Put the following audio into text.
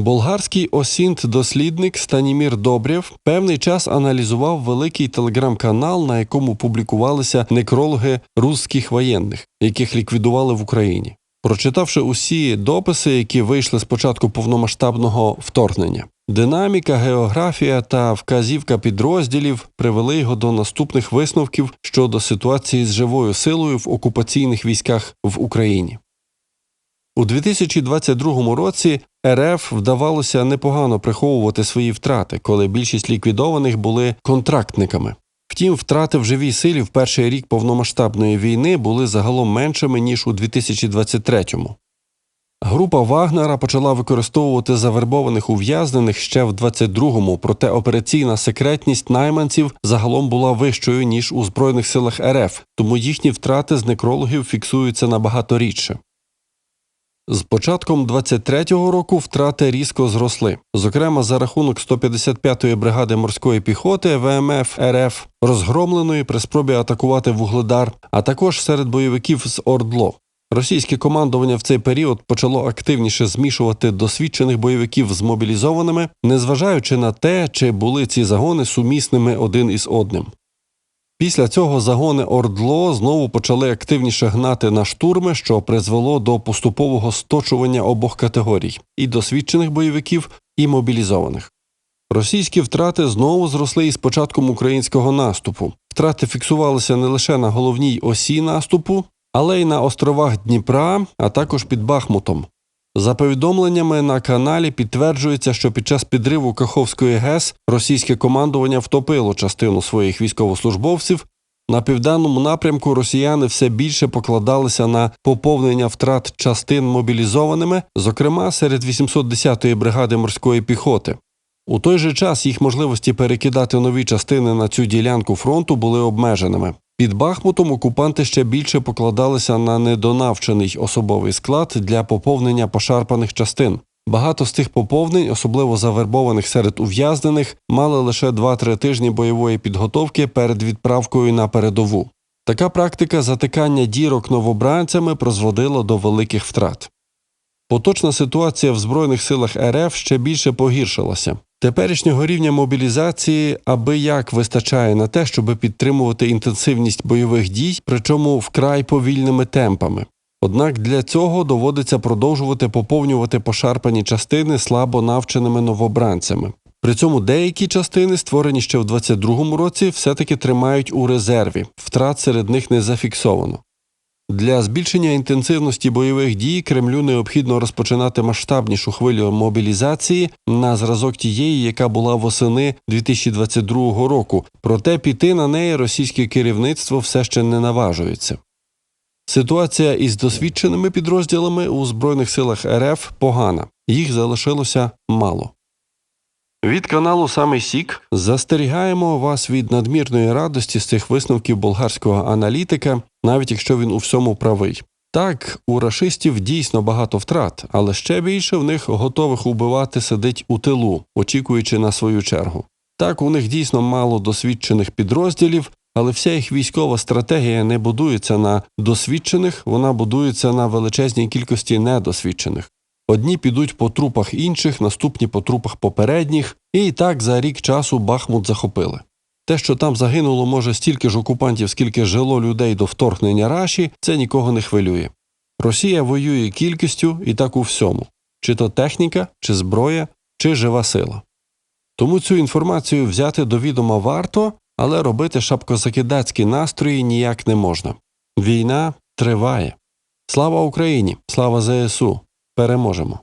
Болгарський осінт-дослідник Станімір Добрєв певний час аналізував великий телеграм-канал, на якому публікувалися некрологи русських воєнних, яких ліквідували в Україні. Прочитавши усі дописи, які вийшли з початку повномасштабного вторгнення, динаміка, географія та вказівка підрозділів привели його до наступних висновків щодо ситуації з живою силою в окупаційних військах в Україні. У 2022 році РФ вдавалося непогано приховувати свої втрати, коли більшість ліквідованих були контрактниками. Втім, втрати в живій силі в перший рік повномасштабної війни були загалом меншими ніж у 2023-му. Група Вагнера почала використовувати завербованих ув'язнених ще в 22-му, проте операційна секретність найманців загалом була вищою ніж у збройних силах РФ, тому їхні втрати з некрологів фіксуються набагато рідше. З початком 23-го року втрати різко зросли. Зокрема, за рахунок 155-ї бригади морської піхоти ВМФ РФ, розгромленої при спробі атакувати вугледар, а також серед бойовиків з Ордло. Російське командування в цей період почало активніше змішувати досвідчених бойовиків з мобілізованими, незважаючи на те, чи були ці загони сумісними один із одним. Після цього загони Ордло знову почали активніше гнати на штурми, що призвело до поступового сточування обох категорій і досвідчених бойовиків, і мобілізованих. Російські втрати знову зросли із початком українського наступу. Втрати фіксувалися не лише на головній осі наступу, але й на островах Дніпра, а також під Бахмутом. За повідомленнями на каналі підтверджується, що під час підриву Каховської ГЕС російське командування втопило частину своїх військовослужбовців. На південному напрямку росіяни все більше покладалися на поповнення втрат частин мобілізованими, зокрема серед 810-ї бригади морської піхоти. У той же час їх можливості перекидати нові частини на цю ділянку фронту були обмеженими. Під Бахмутом окупанти ще більше покладалися на недонавчений особовий склад для поповнення пошарпаних частин. Багато з тих поповнень, особливо завербованих серед ув'язнених, мали лише 2-3 тижні бойової підготовки перед відправкою на передову. Така практика затикання дірок новобранцями призводила до великих втрат. Поточна ситуація в Збройних силах РФ ще більше погіршилася. Теперішнього рівня мобілізації аби як вистачає на те, щоб підтримувати інтенсивність бойових дій, причому вкрай повільними темпами. Однак для цього доводиться продовжувати поповнювати пошарпані частини слабо навченими новобранцями. При цьому деякі частини, створені ще в 22-му році, все-таки тримають у резерві, втрат серед них не зафіксовано. Для збільшення інтенсивності бойових дій Кремлю необхідно розпочинати масштабнішу хвилю мобілізації на зразок тієї, яка була восени 2022 року. Проте піти на неї російське керівництво все ще не наважується. Ситуація із досвідченими підрозділами у Збройних силах РФ погана, їх залишилося мало. Від каналу Самий Сік застерігаємо вас від надмірної радості з цих висновків болгарського аналітика, навіть якщо він у всьому правий. Так, у рашистів дійсно багато втрат, але ще більше в них готових убивати сидить у тилу, очікуючи на свою чергу. Так, у них дійсно мало досвідчених підрозділів, але вся їх військова стратегія не будується на досвідчених, вона будується на величезній кількості недосвідчених. Одні підуть по трупах інших, наступні по трупах попередніх, і так за рік часу Бахмут захопили. Те, що там загинуло може стільки ж окупантів, скільки жило людей до вторгнення Раші, це нікого не хвилює. Росія воює кількістю і так у всьому чи то техніка, чи зброя, чи жива сила. Тому цю інформацію взяти до відома варто, але робити шапкозакидацькі настрої ніяк не можна. Війна триває. Слава Україні! Слава ЗСУ! Переможемо!